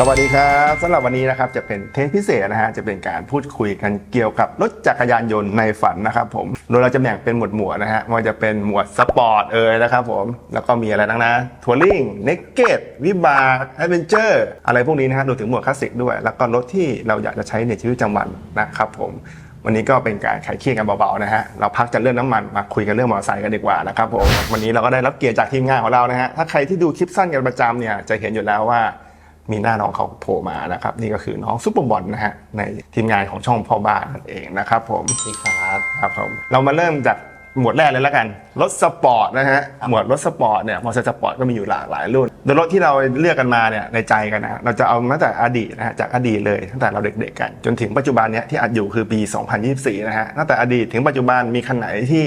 สวัสดีครับสำหรับวันนี้นะครับจะเป็นเทปพิเศษนะฮะจะเป็นการพูดคุยกันเกี่ยวกับรถจักรยานยนต์ในฝันนะครับผมโดยเราจะแบ่งเป็นหมวดหมวดนะฮะไมันจะเป็นหมวดสปอร์ตเอ่ยนะครับผมแล้วก็มีอะไรนั่งนะทัวริงเนกเกตวิบากแอดเวนเจอร์อะไรพวกนี้นะฮะรวมถึงหมวดคลาสสิกด้วย แล้วก็รถที่เราอยากจะใช้ในชีวิตประจำวันนะครับผมวันนี้ก็เป็นการขายเครียดกันเบาๆนะฮะ เราพักจากเรื่องน้ำมันมาคุยกันเรื่องมอเตอร์ไซค์กันดีกว่านะครับผม วันนี้เราก็ได้รับเกียรติจากทีมงานของเรานะฮะ ถ้าใครที่ดูคลิปสั้นกันประจำเนี่ยจะเห็นอยู่แล้วว่า มีหน้าน้องเขาโผล่มานะครับ นี่ก็คือน้องซุปเปอร์บอลนะฮะในทีมงานของช่องพ่อบ้านนั่นเองนะครับผม สวัสดีครับ ครับผมเรามาเริ่มจากหมวดแรกเลยแล้วกัน รถสปอร์ตนะฮะ หมวดรถสปอร์ตเนี่ยมอเตอร์ไซค์สปอร์ตก็มีอยู่หลากหลายรุ่นโดยรถที่เราเลือกกันมาเนี่ยในใจกันนะ เราจะเอามาจากอดีตนะฮะ จากอดีตเลยตั้งแต่เราเด็กๆกัน จนถึงปัจจุบันเนี้ยที่อัดอยู่คือปี 2024 นะฮะ ตั้งแต่อดีตถึงปัจจุบันมีคันไหนที่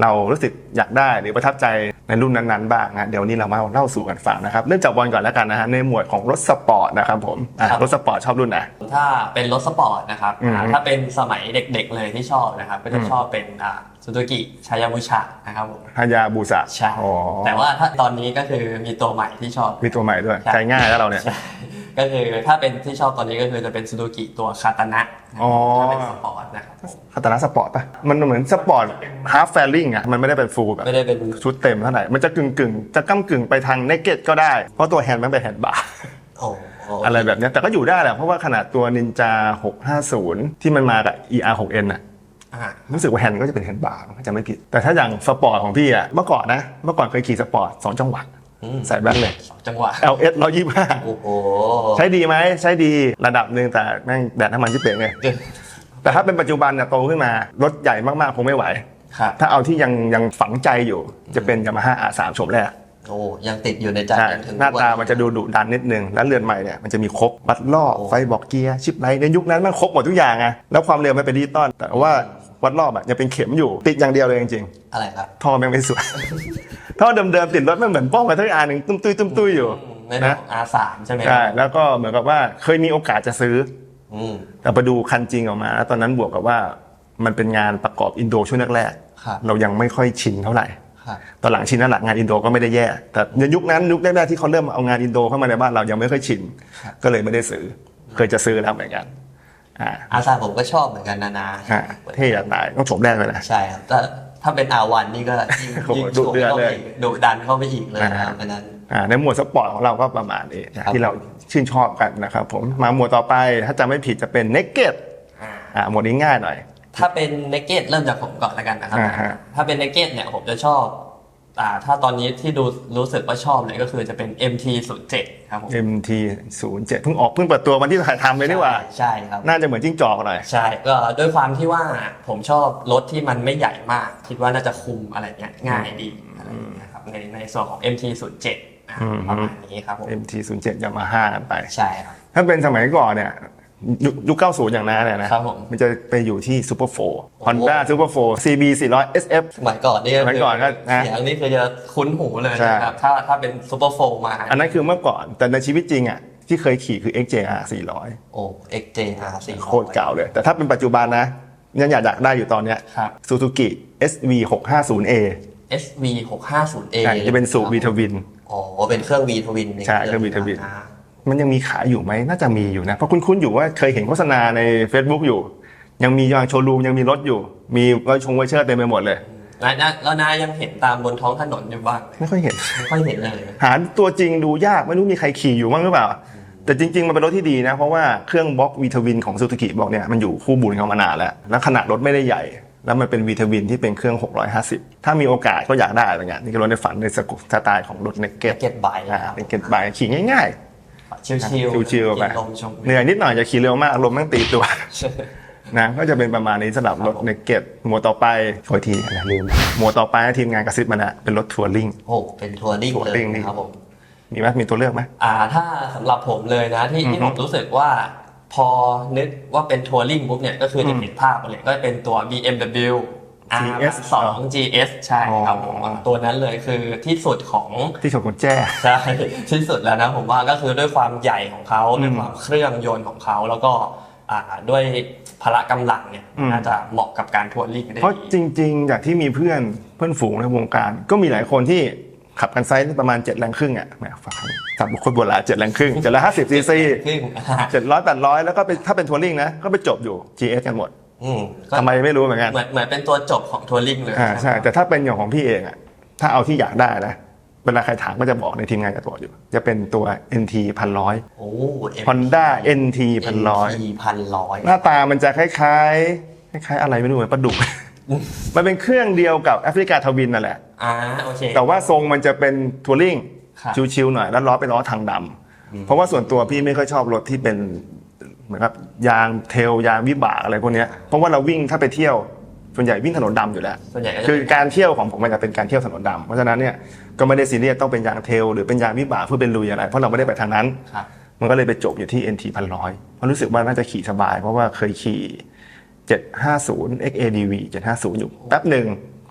เรารู้สึกอยากได้หรือประทับใจในรุ่นนั้นๆบ้างนะเดี๋ยววนนี้เรามาเล่าสู่กันฟังนะครับ เริ่มจากบอลก่อนแล้วกันนะฮะในหมวดของรถสปอร์ตนะครับผมอะครับ รถสปอร์ตชอบรุ่นไหน ถ้าเป็นรถสปอร์ตนะครับอืม อ่าถ้าเป็นสมัยเด็กๆเลยที่ชอบนะครับ ก็จะอืมชอบเป็นซูซูกิชายามุชะนะครับผมฮายาบูสะใช่อ๋อแต่ว่าถ้าตอนนี้ก็คือมีตัวใหม่ที่ชอบ มีตัวใหม่ด้วยใช่ใจง่ายแล้วเราเนี่ยใช่ก็คือถ้าเป็นที่ชอบตอนนี้ก็คือจะเป็นซูซูกิตัวคาตานะอ๋อถ้าเป็นสปอร์ตนะครับผมคาตานะสปอร์ตปะมันเหมือนสปอร์ตฮาร์ฟแฟลิงอะมันไม่ได้เป็นฟูลแบบไม่ได้เป็นชุดเต็มเท่าไหร่ มันจะกึ่งกึ่งๆจะก้ากึ่งไปทางเนกเก็ตก็ได้ เพราะตัวแฮนด์มันเป็นแฮนด์บาร์โอ้โหอะไรแบบเนี้ยแต่ก็อยู่ได้แหละเพราะว่าขนาดตัวนินจา650 ที่มันมากับ ER 6N น่ะอ่า รู้สึกว่าแฮนด์ก็จะเป็นแฮนด์บาร์มันก็จะไม่ผิด แต่ถ้าอย่างสปอร์ตของพี่อะเมื่อก่อนนะเมื่อก่อนเคยขี่สปอร์ตสองจังหวะอืมใส่แบนเลยสองจังหวะ LS 125โอ้โหใช้ดีไหมใช้ดีระดับหนึ่งแต่แม่งแดดน้ำมันที่เป่งไงแต่ถ้าเป็นปัจจุบันเนี่ยโตขึ้นมารถใหญ่มากๆคงไม่ไหวครับถ้าเอาที่ยังยังฝังใจอยู่จะเป็นยามาฮ่า R3 โฉมแรก โอ้ยังติดอยู่ในใจใช่จนถึงหน้าตาวัมันจะดูดุดันนิดนึง แล้วเรือนใหม่เนี่ยมันจะมีครบบัตรล่อบโอ้ไฟบอกเกียร์ชิปไลท์ในยุคนั้นมันครบหมดทุกอย่างไงแล้วความเร็วมันเป็นดิจิตอลแต่ว่าวัดรอบอะยังเป็นเข็มอยู่ติดอย่างเดียวเลยจริงอะไรครับๆท่อแม่งไม่สวยท่อเดิมๆติดรถมันเหมือนป้องไปทั้งอันหนึ่งตุ้มตุ้ยตุ้มตุ้ยอยู่ไม่ได้นะของ R3 ใช่ไหมใช่แล้วก็เหมือนกับว่าเคยมีโอกาสจะซื้ออืมแต่ไปดูคันจริงออกมา แล้วตอนนั้นบวกกับว่ามันเป็นงานประกอบอินโดช่วงแรกครับๆเรายังไม่ค่อยชินเท่าไหร่ครับ ตอนหลังชินแล้วหลังงานอินโดก็ไม่ได้แย่ แต่ในยุคนั้นยุคแรกๆที่เขาเริ่มเอางานอินโดเข้ามาในบ้านเรายังไม่ค่อยชิน ก็เลยไม่ได้ซื้อ เคยจะซื้อแล้วเหมือนกันอ่าอาซาผมก็ชอบเหมือนกันนานาอ่าเท่จะตายต้องโฉมแรกเลยนะใช่ครับแต่ถ้าเป็นอาวันนี่ก็ยิ่งโอ้โหยิ่งดุโฉมเดือดเข้าเลไปยอีกดุดันเข้าไปอีกเลยนะคอ่ารับอันนั้นอ่าในหมวดสปอร์ตของเราก็ประมาณนี้นะครับที่เราชื่นชอบกันนะครับผมมาหมวดต่อไปถ้าจำไม่ผิดจะเป็นเนกเก็ตอ่าหมวดนี้ง่ายหน่อย ถ้าเป็นเนเกตเริ่มจากผมก่อนแล้วกันนะครับ อ่าฮะ ถ้าเป็นเนเกตเนี่ยผมจะชอบอ่าถ้าตอนนี้ที่ดูรู้สึกว่าชอบเลยก็คือจะเป็น MT 0 7 ครับผม MT 0 7เพิ่งออกเพิ่งเปิดตัววันที่ถ่ายทำเลยนี่หว่า ใช่ครับ น่าจะเหมือนจิ้งจอกหน่อย ใช่ก็ด้วยความที่ว่าผมชอบรถที่มันไม่ใหญ่มาก คิดว่าน่าจะคุมอะไรเงี้ยง่ายดีอะไรอย่างเงี้ยครับในในส่วนของ MT 0 7อ่าอืม ประมาณนี้ครับผม MT 0 7ยามาฮ่ากันไป ใช่ครับ ถ้าเป็นสมัยก่อนเนี่ย ยุคยุค90 อย่างนั้นเนี่ยนะครับผม มันจะไปอยู่ที่ Super 4 Honda Super 4 CB 400 SF สมัยก่อนนี่สมัยก่อนก็นะเสียงนี่คือจะคุ้นหูเลยใช่นะครับถ้าถ้าเป็นซูเปอร์โฟมา อันนั้นคือเมื่อก่อนแต่ในชีวิตจริงอะที่เคยขี่คือ XJR 400 โอ้ XJR 4โคตรเก่าเลย แต่ถ้าเป็นปัจจุบันนะยังอยากได้อยู่ตอนเนี้ยครับ Suzuki SV 650A SV 650A ใช่จะเป็นสูบ V ทวินอ๋อเป็นเครื่อง V ทวินใช่เครื่อง V ทวินอ่า มันยังมีขายอยู่ไหมน่าจะมีอยู่นะเพราะคุ้นๆอยู่ว่าเคยเห็นโฆษณาใน Facebook อยู่ ยังมียังโชว์รูมยังมีรถอยู่ มีไวชงไวเชอร์เต็มไปหมดเลยนายนะแล้วนายยังเห็นตามบนท้องถนนอยู่บ้างไหมไม่ค่อยเห็นไม่ค่อยเห็นเลยหาตัวจริงดูยากไม่รู้มีใครขี่อยู่บ้างหรือเปล่า แต่จริง ๆ มันเป็นรถที่ดีนะ เพราะว่าเครื่องบล็อกวีทวินของซูซูกิบอกเนี่ยมันอยู่คู่บุญเขามานานแล้วแล้วขนาดรถไม่ได้ใหญ่แล้วมันเป็นวีทวินที่เป็นเครื่อง 650 ถ้ามีโอกาสก็อยากได้เหมือนกันนี่ก็รถในฝันในสกุลสไตล์ของรถเนกเก็ตเก็ตไบอ่าเป็นเก็ตบายขี่ง่าย ชิวๆๆชิวๆไปกินลมชมเหนื่อยนิดหน่อยจะขี่เร็วมากลมแม่งตีตัวนะก็จะเป็นประมาณนี้สำหรับรถเนกเก็ตหมวดต่อไปโอยทีนะลืมหมวดต่อไปทีมงานกระซิบมานะเป็นรถทัวริงโอ้เป็นทัวริงทัวเลยริงนี่นะครับผมมีไหมมีตัวเลือกไหมอ่าถ้าสำหรับผมเลยนะที่ที่อืผอมฮึรู้สึกว่าพอนึกว่าเป็นทัวริงปุ๊บเนี่ยก็คืออมจะเห็นภาพเลยก็เป็นตัว BMW GS R 2 GS ใช่ครับผมอ๋อตัวนั้นเลยคือที่สุดของที่ฉกกุญแจใช่ที่สุดแล้วนะผมว่าก็คือด้วยความใหญ่ของเขาอืมด้วยความเครื่องยนต์ของเขาแล้วก็อ่าด้วยพละกำลังเนี่ยอืมน่าจะเหมาะกับการทัวริงได้เพราะดีจริง ๆ จากที่มีเพื่อนเพื่อนฝูงในวงการ ก็มีหลายคนที่ขับกันไซส์ประมาณ7แรงครึ่งอะแหมฟังสับบุคคลโบราณ7แรงครึ่ง750ซีซีครึ่ง700 800แล้วก็ไปถ้าเป็นทัวริงนะก็ไปจบอยู่ GS กันหมด อืมก็ทำไมไม่รู้เหมือนกันเหมือนเหมือนเป็นตัวจบของทัวริงเลยอ่าใช่ แต่ถ้าเป็นอย่างของพี่เองอะถ้าเอาที่อยากได้นะเวลาใครถามก็จะบอกในทีมงานจะบอกอยู่ จะเป็นตัว NT พันร้อยโอ้ Honda NT พันร้อยพันร้อยหน้าตามันจะคล้ายๆ คล้ายๆอะไรไม่รู้เหมือนปลาดุก มันเป็นเครื่องเดียวกับแอฟริกาทวินนั่นแหละ อ่าโอเค แต่ว่าทรงมันจะเป็นทัวริงครับ ชิวๆหน่อย แล้วล้อเป็นล้อทางดำเพราะว่าส่วนตัวพี่ไม่ค่อยชอบรถที่เป็นเห มือนกับยางเทลยางวิบากอะไรพวกเนี้ยเพราะว่าเราวิ่งถ้าไปเที่ยวส่วนใหญ่วิ่งถนนดำอยู่แล้วส่วนใหญ่ก็จะคือการเที่ยวของผมมันจะเป็นการเที่ยวถนนดำเพราะฉะนั้นเนี่ยก็ไม่ได้ซีเรียสต้องเป็นยางเทลหรือเป็นยางวิบากเพื่อเป็นลุยอะไร เพราะเราไม่ได้ไปทางนั้นครับมันก็เลยไปจบอยู่ที่ NT พันร้อยเพราะรู้สึกว่าน่าจะขี่สบาย เพราะว่าเคยขี่ 750 XADV 750 อยู่แป๊บหนึ่ง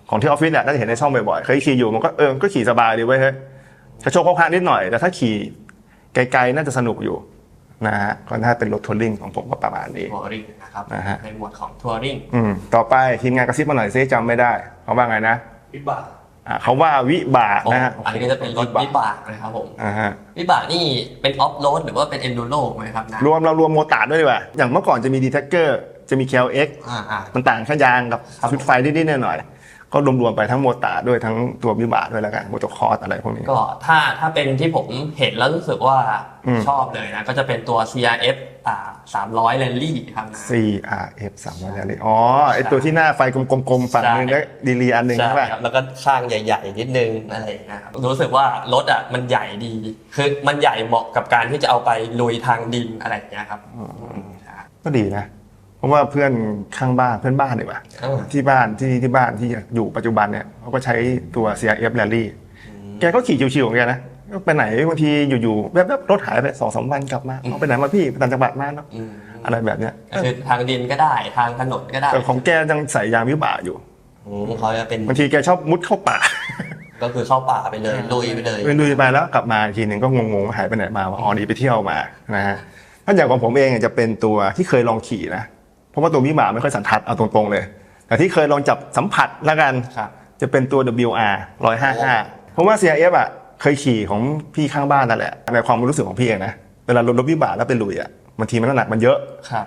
ของที่ออฟฟิศเนี่ยน่าจะเห็นในช่องบ่อยๆเคยขี่อยู่มันก็เออก็ขี่สบายดีเว้ยเฮ้ยกระโชกข้างๆนิดหน่อยแต่ถ้าขี่ไกลๆน่าจะสนุกอยู่ นะฮะก็ถ้าเป็นรถทัวริงของผมก็ประมาณนี้ทัวริงนะครับนะฮะในหมวดของทัวริงอืมต่อไปทีมงานกระซิบมาหน่อยซิจำไม่ได้เขาว่าไงนะวิบากอ่าเขาว่าวิบากนะฮะอันนี้ก็จะเป็นรถวิบากนะครับผมอ่าฮะวิบากนี่เป็นออฟโรดหรือว่าเป็นเอนดูโรไหมครับนะรวมเรารวมโมตาร์ดด้วยดีกว่าอย่างเมื่อก่อนจะมีดีแท็กเกอร์จะมี KLX อ่าอ่ามันต่างแค่ยางกับครับชุดไฟนิดๆหน่อยๆ ก็รวมๆไปทั้งโมตาร์ดด้วยทั้งตัววิบากด้วยแล้วกันโมโตคอร์สอะไรพวกนี้ ก็ถ้าถ้าเป็นที่ผมเห็นแล้วรู้สึกว่าอืม ชอบเลยนะ ก็จะเป็นตัว CRF อ่า300 r a l l y ครับนะ CRF 3 0 0เลยอ๋อไอตัวที่หน้าไฟกลมๆฝั่งหนึงใช่ แล้วดีลีอันหนึ่งใช่ใช่ป่ะครับแล้วก็ข้างใหญ่ ๆ นิดนึงอะไรอย่างเงี้ยครับรู้สึกว่ารถอะมันใหญ่ดี คือมันใหญ่เหมาะกับการที่จะเอาไปลุยทางดินอะไรอย่างเงี้ยครับครับก็ดีนะเพ ราะว่าเพื่อนข้างบ้านเพื่อนบ้านดีกว่าเอ้าที่บ้านที่ที่บ้านที่อยู่ปัจจุบันเนี่ยเขาก็ใช้ตัว CRF Rally แกก็ขี่ชิวๆของแกนะก็ไปไหนบางทีอยู่ๆแวบๆรถหายไปสองสามวันกลับมาเอาไปไหนมาพี่ไปต่างจังหวัดมาเนาะอืมอะไรแบบเนี้ยก็คือทางดินก็ได้ทางถนนก็ได้แต่ของแกยังใส่ยางวิบากอยู่อืมเขาจะเป็นบางทีแกชอบมุดเข้าป่า ก็คือเข้าป่าไปเลยลุยไปเลยเป็นดูไปแล้วกลับมาอีกทีหนึ่งก็งงๆว่าหายไปไหนมาว่าอ๋อหนีไปเที่ยวมานะฮะถ้าอย่างของผมเองเนี่ยจะเป็นตัวที่เคยลองขี่นะ เพราะว่าตัววิบากไม่ค่อยสันทัดเอาตรงๆเลย แต่ที่เคยลองจับสัมผัสแล้วกัน ครับ จะเป็นตัว WR 155 เพราะว่า CRF อะเคยขี่ของพี่ข้างบ้านนั่นแหละในความรู้สึกของพี่เองนะเวลารถรถวิบากแล้วเป็นลุยอะบางทีมันน้ำหนักมันเยอะ ครับ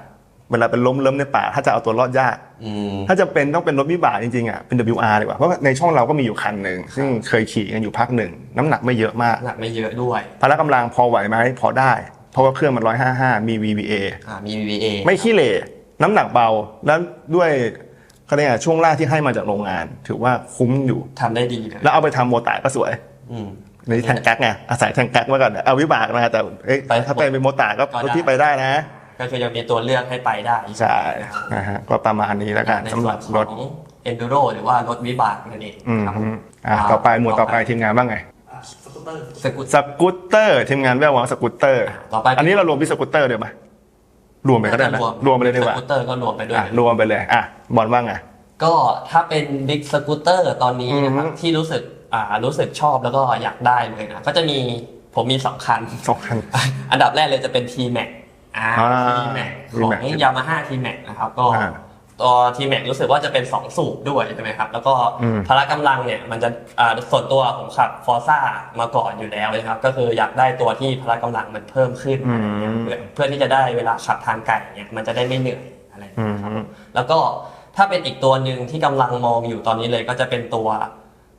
เวลาเป็นล้มเล้มในป่า ถ้าจะเอาตัวรอดยาก อืม ถ้าจะเป็นต้องเป็นรถวิบากจริงๆอะเป็น WR ดีกว่าเพราะว่าในช่องเราก็มีอยู่คันหนึ่งซึ่งเคยขี่กันอยู่พักหนึ่งน้ำหนักไม่เยอะมากน้ำหนักไม่เยอะด้วย พละกำลังพอไหวไหมพอได้ เพราะว่าเครื่องมัน 155 มี VVA อ่า มี VVA ไม่ขี้เหร่ น้ำหนักเบาแล้วด้วยเขาเรียกอะไรช่วงล่างที่ให้มาจากโรงงาน ถือว่าคุ้มอยู่ ทำได้ดีเลยแล้วเอาไปทำโมตาร์ก็สวย อืม ในแทงกักไงอาศัยแทงกักมาก่อนเอาวิบากนะแต่เอ้ยไปถ้าเป็นเป็นโมตาร์ก็ก็ได้รถที่ไปได้นะ ก็คือยังมีตัวเลือกให้ไปได้ใช่นะฮะก็ประมาณนี้แล้วกันในสำหส่วรันบขรอถง enduro หรือว่ารถวิบากนั่นเองอืมครับอะต่อไปหมวดต่อไปทีมงานบ้างไงอะสกูตเตอร์ สกุตสกูตเตอร์ทีมงานแวววางสกูตเตอร์ ต่อไปอันนี้เรารวมที่สกูตเตอร์ด้วยไหม รวมไปก็ได้นะรวมไปเลยดีกว่าสกูตเตอร์ก็รวมไปด้วยอะรวมไปเลยอะบอลว่าไงก็ถ้าเป็นบิ๊กสกูตเตอร์ตอนนี้นะครับอืมที่รู้สึกอ่ารู้สึกชอบแล้วก็อยากได้เลยนะก็จะมีผมมีสองคันสองคัน อันดับแรกเลยจะเป็น T-Max อ่าอ่า T-Max ของ T-Max Yamaha T-Max นะครับก็ อ่าตัว T-Max รู้สึกว่าจะเป็น 2 สูบด้วยใช่ไหมครับ แล้วก็อืมพละกำลังเนี่ยมันจะอ่าส่วนตัวผมขับ Forza มาก่อนอยู่แล้วนะครับ ก็คืออยากได้ตัวที่พละกำลังมันเพิ่มขึ้นอืมเพื่อเพื่อที่จะได้เวลาขับทางไกลเนี่ยมันจะได้ไม่เหนื่อยอะไรอย่างอืเงี้ยมแล้วก็ถ้าเป็นอีกตัวหนึ่งที่กำลังมองอยู่ตอนนี้เลยก็จะเป็นตัว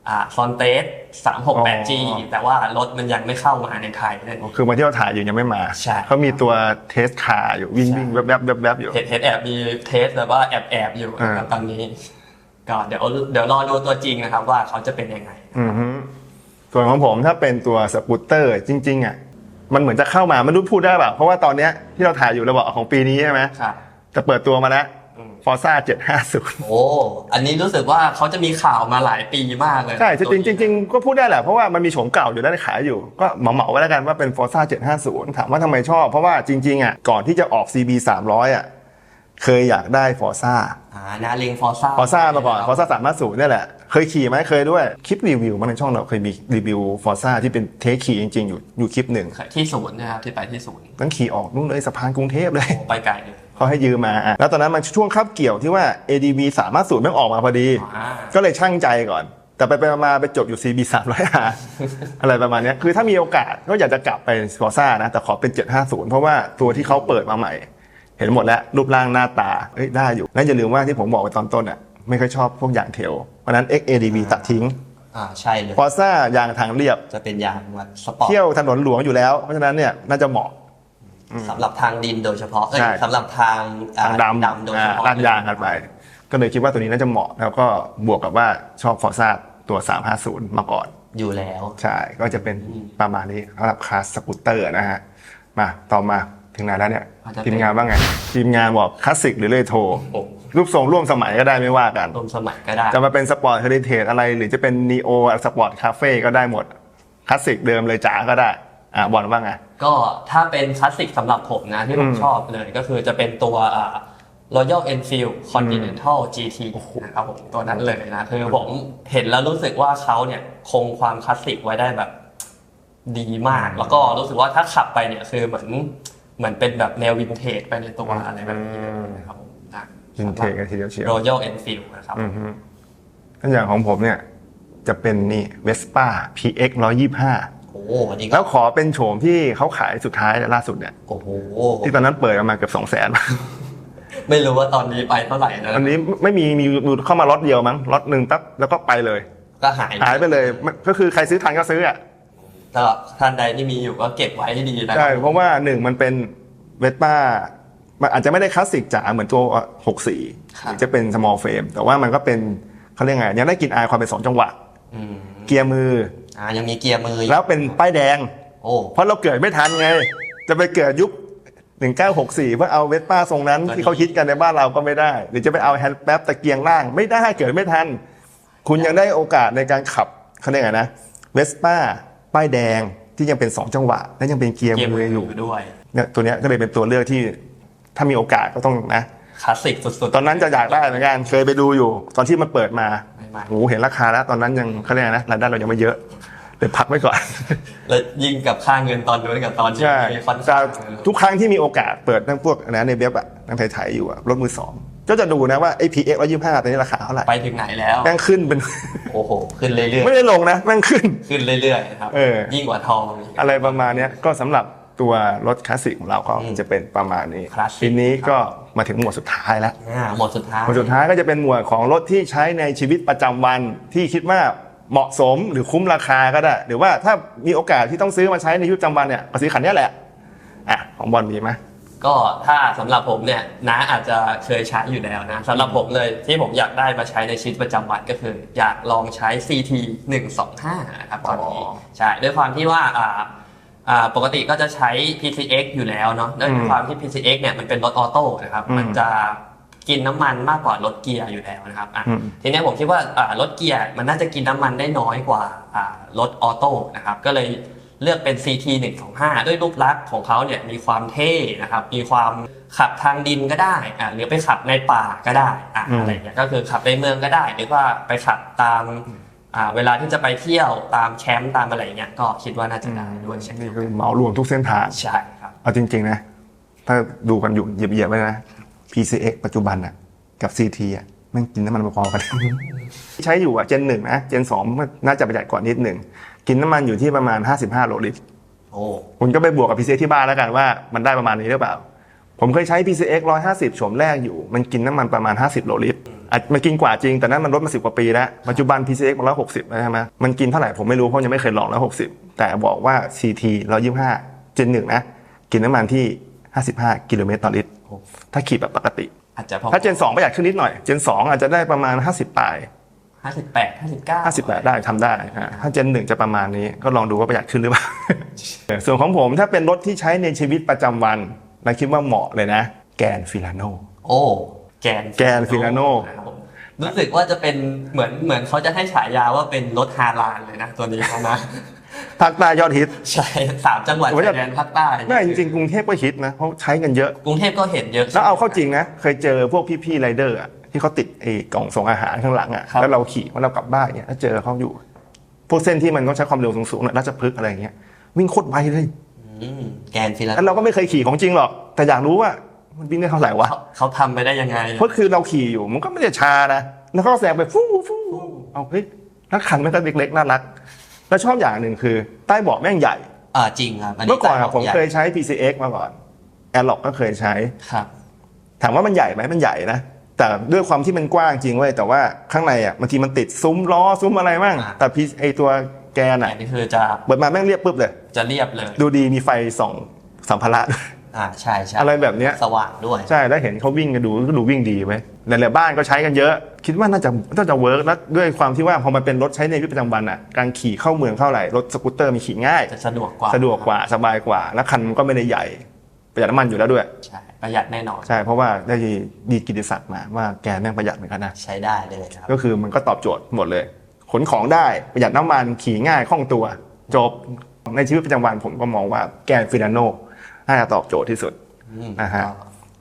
อ่าซอนเตส 368G แต่ว่ารถมันยังไม่เข้ามาในไทยนั่นเองคือวันที่เราถ่ายอยู่ยังไม่มาใช่เขามีตัวเทสคาร์อยู่วิ่งใช่วิ่งแวบแวบแวบแวบอยู่เห็นเห็นแอบมีเทสแบบว่าแอบแอบอยู่อ่านะครับตอนนี้ ก็เดี๋ยวเดี๋ยวรอดูตัวจริงนะครับว่าเขาจะเป็นยังไงอือฮึส่วนของผมถ้าเป็นตัวสกูตเตอร์จริง ๆอะมันเหมือนจะเข้ามาไม่รู้พูดได้แบบเพราะว่าตอนเนี้ยที่เราถ่ายอยู่เราบอกของปีนี้ใช่ไหมครับจะเปิดตัวมาแล้ว อืมฟอร์ซ่า750โอ้ อันนี้รู้สึกว่าเขาจะมีข่าวมาหลายปีมากเลยใช่จริงๆจริงๆก็พูดได้แหละเพราะว่ามันมีโฉมเก่าอยู่แล้วในขายอยู่ ก็เหมาๆไว้แล้วกันว่าเป็น Forza 750ถามว่าทำไมชอบ เพราะว่าจริงๆอะก่อนที่จะออก CB 300อะเคยอยากได้ Forza อ่านาเลงฟอร์ซ่า Forza มาก่อน Forza 350เนี่ยแหละ เคยขี่ไหมเคยด้วย คลิปรีวิวมาในช่องเราเคยมีรีวิว Forza ที่เป็นเทคขี่จริง ๆ อยู่อยู่คลิปหนึ่งที่ศูนย์นะครับที่ไปที่ศูนย์ต้องขี่ออกนู่นเลยสะพานกรุงเทพเลยโอ้ไปไกลเลย เขาให้ยืมมาอะแล้วตอนนั้นมันช่วงคับเกี่ยวที่ว่า ADV สามารถสูตรแม่งออกมาพอดีอ่าก็เลยช่างใจก่อน แต่ไปไปมาๆไปจบอยู่ CB 300R อะไรประมาณเนี้ยคือถ้ามีโอกาสก็อยากจะกลับไปฟอร์ซ่านะ แต่ขอเป็น 750 เพราะว่าตัวที่เขาเปิดมาใหม่ เห็นหมดแล้วรูปร่างหน้าตาเอ้ยได้อยู่และอย่าลืมว่าที่ผมบอกไปตอนต้นอะไม่ค่อยชอบพวกยางเทลเพราะฉะนั้น XADV ตัดทิ้งอ่าใช่เลยฟอร์ซ่ายางทางเรียบจะเป็นยางวันสปอร์ตเที่ยวถนนหลวงอยู่แล้วเพราะฉะนั้นเนี่ยน่าจะเหมาะ สำหรับทางดินโดยเฉพาะเอ้ยใช่ สำหรับทางอ่ทางดำดำโดยเฉอ่าพาะลาดยางกันไป ก็เลยคิดว่าตัวนี้น่าจะเหมาะ แล้วก็บวกกับว่าชอบฟอร์ซ่าตัว 350 มาก่อน อยู่แล้ว ใช่ ก็จะเป็นประมาณนี้สำหรับคลาสสกูตเตอร์นะฮะ มาต่อมาถึงไหนแล้วเนี่ย อาจจะเป็น ทีมงานว่าไง ทีมงานบอกคลาสสิกหรือเลโทรโอ้รูปทรงร่วมสมัยก็ได้ไม่ว่ากัน รวมสมัยก็ได้ จะมาเป็นสปอร์ตเฮริเทจอะไร หรือจะเป็นนีโอสปอร์ตคาเฟ่ก็ได้หมดคลาสสิกเดิมเลยจ๋าก็ได้ อะบอลว่าไงก็ถ้าเป็นคลาสสิกสำหรับผมนะที่ผอืมมชอบเลยก็คือจะเป็นตัวอ่า Royal Enfield Continental GT นะครับผมตัวนั้นเลยนะคือผมเห็นแล้วรู้สึกว่าเขาเนี่ยคงความคลาสสิกไว้ได้แบบดีมาก แล้วก็รู้สึกว่าถ้าขับไปเนี่ยคือเหมือนเหมือนเป็นแบบแนววินเทจไปในตัวอะไรแบบนี้เลยนะครับผมนะวินเทจกันทีเดียวเชียว Royal Enfield นะครับอือฮึอันอย่างของผมเนี่ยจะเป็นนี่ Vespa PX 125 โอ้โหอันนี้ก็แล้วขอเป็นโฉมที่เขาขายสุดท้ายล่าสุดเนี่ยโอ้โหที่ตอนนั้นเปิดออกมาเกือบสองแสนไม่รู้ว่าตอนนี้ไปเท่าไหร่นะอันนี้ไม่มีมีเข้ามาล็อตเดียวมั้งล็อตหนึ่งปั๊บแล้วก็ไปเลย ก็หายหายไปเลยไม่ก็คือใครซื้อทันก็ซื้ออะก็ท่านใดที่มีอยู่ก็เก็บไว้ให้ดีนะใช่เพราะว่าหนึ่งมันเป็นเวสป้ามันอาจจะไม่ได้คลาสสิกจ๋าเหมือนตัว64หรือจะเป็น small frame แต่ว่ามันก็เป็นเขาเรียกไงยังได้กลินอายความเป็นสองจังหวะอืมเกียร์มือ อ่ายังมีเกียร์มืออีกแล้วเป็นป้ายแดง โอ้ เพราะเราเกิดไม่ทันไง จะไปเกิดยุค 1964 เพื่อเอาเวสป้าทรงนั้นตอนนี้ที่เขาคิดกันในบ้านเราก็ไม่ได้ หรือจะไปเอาแฮนด์แป๊บตะเกียงล่าง ไม่ได้เกิดไม่ทัน คุณยังได้โอกาสในการขับเขาเรียกไงนะเวสป้าป้ายแดงที่ยังเป็น 2 จังหวะ และยังเป็นเกียร์เกียร์มืมืออออยู่ยู่ด้วยเนี่ยตัวเนี้ยก็เลยเป็นตัวเลือกที่ถ้ามีโอกาสก็ต้องนะ คลาสสิกสุดๆตอนนั้นจะอยากได้เหมือนกันเคยไปดูอยู่ ตอนที่มันเปิดมาใหม่ๆโอ้โหเห็นราคาแล้ว ตอนนั้นยังเขาเรียกไงนะรายได้เรายังไม่เยอะ เลยพักไว้ก่อน แล้วยิ่งกับค่าเงินตอนนู้นกับตอนนี้ใช่ค่อนแต่ข้างทุกครั้งที่มีโอกาสเปิดทั้งพวกนะในเว็บอะทั้งไทยๆอยู่อะรถมือสองก็จะดูนะว่าไอ้ PX 125ตอนนี้ราคาเท่าไหร่ไปถึงไหนแล้วแม่งขึ้นเป็นโอ้โหขึ้นเรื่อยไม่ได้ลงนะแม่งขึ้นๆขึ้นเรื่อยๆนะครับเออยิ่งกว่าทองอีกอะไรประมาณเนี้ยก็สำหรับตัวรถคลาสสิกของเราก็อืมจะเป็นประมาณนี้คลาสสิกทีนี้ก็มาถึงหมวดสุดท้ายแล้วอ่าหมดสุดท้ายหมวดสุดท้ายก็จะเป็นหมวดของรถที่ใช้ในชีวิตประจำวันที่คิดว่า เหมาะสมหรือคุ้มราคาก็ได้ หรือว่าถ้ามีโอกาสที่ต้องซื้อมาใช้ในชีวิตประจำวันเนี่ยก็ซื้อคันเนี้ยแหละอะของบอลมีไหมก็ถ้าสำหรับผมเนี่ยน้าอาจจะเคยใช้อยู่แล้วนะสำหรับผมเลยที่ผมอยากได้มาใช้ในชีวิตประจำวันก็คือ อยากลองใช้ CT 125นะครับตอนนี้อ๋อใช่ด้วยความที่ว่าอ่าอ่าปกติก็จะใช้ PCX อยู่แล้วเนาะด้วยอืมความที่ PCX เนี่ยมันเป็นรถออโต้นะครับอืมมันจะ กินน้ำมันมากกว่ารถเกียร์อยู่แล้วนะครับอะอืมทีเนี้ยผมคิดว่าอ่ารถเกียร์มันน่าจะกินน้ำมันได้น้อยกว่าอ่ารถออโต้นะครับก็เลยเลือกเป็น CT 125ด้วยรูปลักษณ์ของเขาเนี่ยมีความเท่นะครับมีความขับทางดินก็ได้อะหรือไปขับในป่าก็ได้อะอืมอะไรอย่างเงี้ยก็คือขับในเมืองก็ได้ หรือว่าไปขับตามอ่าเวลาที่จะไปเที่ยวตามแคมป์ตามอะไรอย่างเงี้ยก็คิดว่าน่าจะได้ด้วยเช่นนี่เดียวคืกัอนเหมารวมทุกเส้นทางใช่ครับเอาจริงๆนะถ้าดูกันอยู่เหยียบๆไว้นะ PCX ปัจจุบันอะกับ CT อะมันกินน้ำมันพอๆกัน ใช้อยู่อะเจนหนึ่งนะเจนสองมันน่าจะประหยัดกว่านิดหนึ่ง กินน้ำมันอยู่ที่ประมาณ 55โลลิตรโอ้คุณก็ไปบวกกับ PCX ที่บ้านแล้วกันว่ามันได้ประมาณนี้หรือเปล่า ผมเคยใช้ PCX 150โฉมแรกอยู่ มันกินน้ำมันประมาณ 50โลลิตรอาจมันกินกว่าจริงแต่นั้นมันลดมาสิบกว่าปีแล้วปัจจุบัน PCX มัน160แล้วใช่ไหมมันกินเท่าไหร่ผมไม่รู้เพราะยังไม่เคยลอง160แต่บอกว่า CT 125เจนหนึ่งนะ กินน้ำมันที่55กิโลเมตรต่อลิตร ถ้าขี่แบบปกติ อาจจะพอถ้าเจน2ประหยัดขึ้นนิดหน่อย เจน2อาจจะได้ประมาณ 50ปลายห้าสิบแปดห้าสิบเก้า58ได้ทำได้อ่าถ้าเจน1จะประมาณนี้ก็ลองดูว่าประหยัดขึ้นหรือเปล่า ส่วนของผมถ้าเป็นรถที่ใช้ในชีวิตประจำวันเราคิดว่าเหมาะเลยนะ แกนฟิลาโนโอ้แกนแกน Filano นะครับผมรู้สึกว่าจะเป็นเหมือนเหมือนเขาจะให้ฉายาว่าเป็นรถฮาลานเลยนะตัวนี้เขานะ ภาคใต้ยอดฮิต ใช่สามจังหวัดผมว่าชายแดนภาคใต้ไม่จริงๆกรุงเทพก็ฮิตนะเพราะใช้กันเยอะ กรุงเทพก็เห็นเยอะแล้วเอาเข้าจริงนะ เคยเจอพวกพี่ๆไรเดอร์อะที่เขาติดไอ้กล่องส่งอาหารข้างหลังอะครับแล้วเราขี่ว่าเรากลับบ้านเนี่ยถ้าเจอเขาอยู่ พวกเส้นที่มันต้องใช้ความเร็วสูงๆเนี่ยราชพฤกษ์อะไรอย่างเงี้ยวิ่งโคตรไวเลยอืมแกนฟิลาแล้วเราก็ไม่เคยขี่ของจริงหรอก แต่อยากรู้ว่ามันวิ่งได้เท่าไหร่วะเขาเขาทำไปได้ยังไงเพราะคือเราขี่อยู่มันก็ไม่ได้ช้านะแล้วก็แซงไปฟู่ฟู่เอาเฮ้ยแล้วคันไม่ก็เล็กๆน่ารัก แล้วชอบอย่างหนึ่งคือ ใต้เบาะแม่งใหญ่ อ่าจริงครับเมื่อก่อนอะใต้ผมใหญ่เคยใช้ PCX มาก่อน a i r l o c ก็เคยใช้ ครับ ถามว่ามันใหญ่ไหมมันใหญ่นะ แต่ด้วยความที่มันกว้างจริงเว้ยแต่ว่าข้างในอะบางทีมันติดซุ้มล้อซุ้มอะไรมั่งอ่า แต่พีไอตัวแกนอัอะนนี้คือจะเปิดมาแม่งเรียบปุ๊บเลย จะเรียบเลย ดูดีมีไฟส่องสัมภาระด้วย อ่าใช่ใช่อะไรแบบเนี้ย สว่างด้วย ใช่แล้วเห็นเขาวิ่งกันดูก็ดูวิ่งดีไว้ยหลายๆบ้านก็ใช้กันเยอะ คิดว่าน่าจะน่าจะเวิร์กแล้วด้วยความที่ว่าพอมันเป็นรถใช้ในชีวิตประจำวันอะการขี่เข้าเมืองเข้าไหร่รถสกูตเตอร์มีขี่ง่าย จะสะดวกกว่าสะดวกกว่าสบายกว่า แล้วคันมันก็ไม่ได้ใหญ่ประหยัดน้ำมันอยู่แล้วด้วย ใช่ประหยัดแน่นอนใช่เพราะว่าได้ดีกิติศักดิ์มาว่าแกแม่งประหยัดเหมือนกันนะใช้ได้เลยครับก็คือมันก็ตอบโจทย์หมดเลย ขนของได้ประหยัดน้ำมันขี่ง่ายคล่องตัว จบในชีวิตประจำวันผมก็มองว่าแกนฟิลาโน น่าจะตอบโจทย์ที่สุดอืมนะฮะ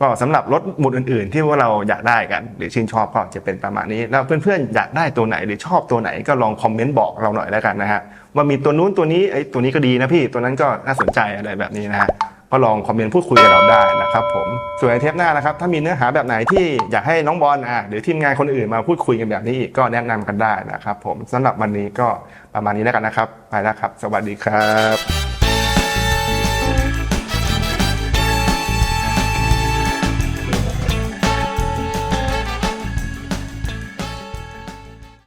ก็สำหรับรถหมุดอื่นๆ ที่ว่าเราอยากได้กัน หรือชื่นชอบก็จะเป็นประมาณนี้ แล้วเพื่อนๆอยากได้ตัวไหนหรือชอบตัวไหนก็ลองคอมเมนต์บอกเราหน่อยแล้วกันนะฮะว่ามีตัวนู้นตัวนี้ไอ้ยตัวนี้ก็ดีนะพี่ตัวนั้นก็น่าสนใจอะไรแบบนี้นะฮะก็ลองคอมเมนต์พูดคุยกับเราได้นะครับผมส่วนในเทปหน้านะครับถ้ามีเนื้อหาแบบไหนที่อยากให้น้องบอลอะหรือทีมงานคนอื่นมาพูดคุยกันแบบนี้อีกก็แนะนำกันได้นะครับผมสำหรับวันนี้ก็ประมาณนี้แล้วกันนะครับไปแล้วครับ สวัสดีครับ